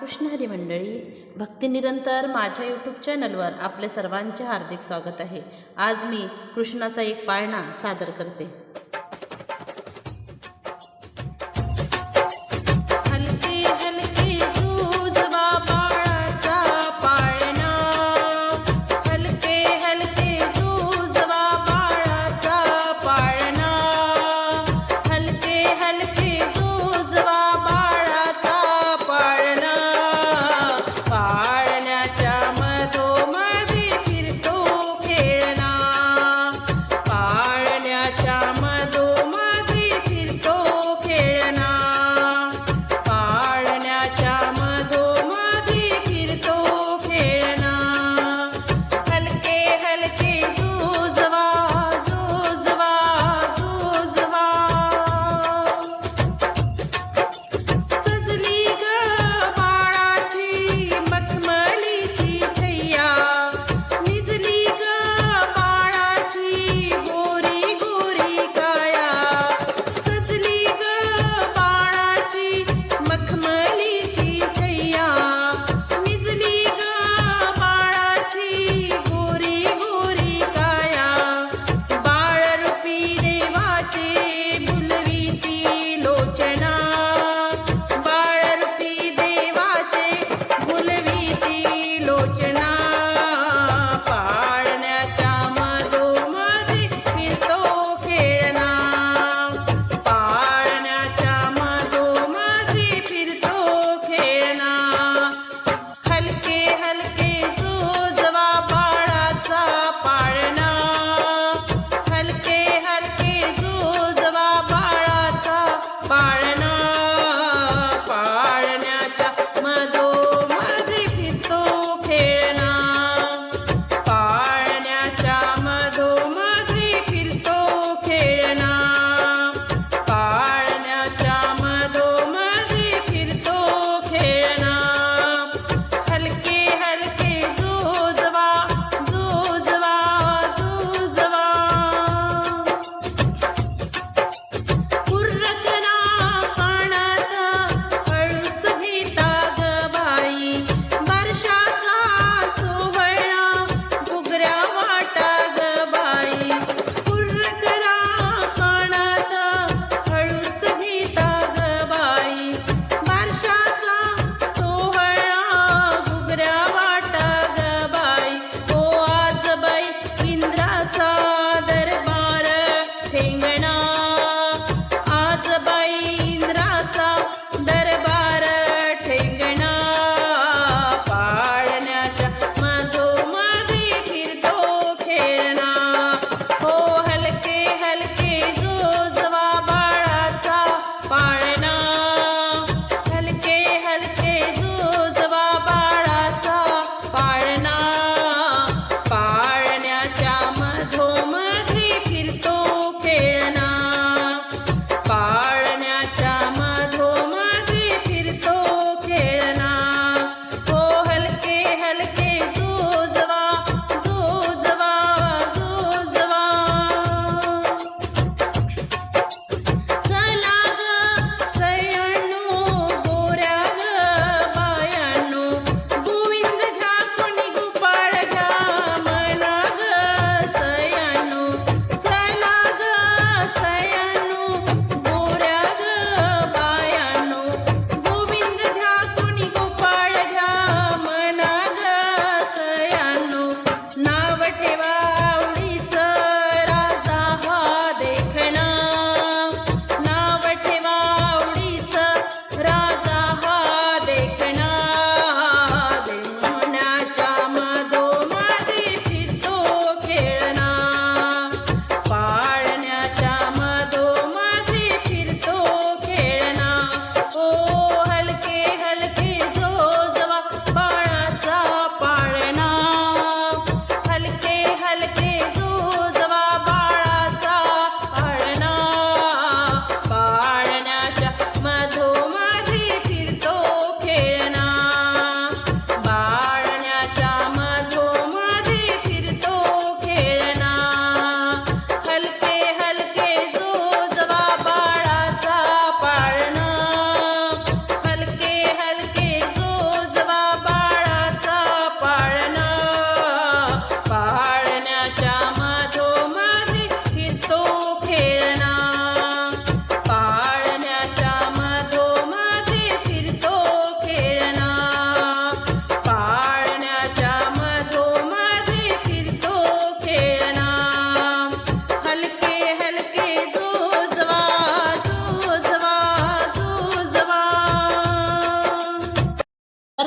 कृष्ण हरी मंडळी भक्ती निरंतर माझ्या यूट्यूब चॅनलवर आपले सर्वांचे हार्दिक स्वागत आहे. आज मी कृष्णाचा एक पाळणा सादर करते.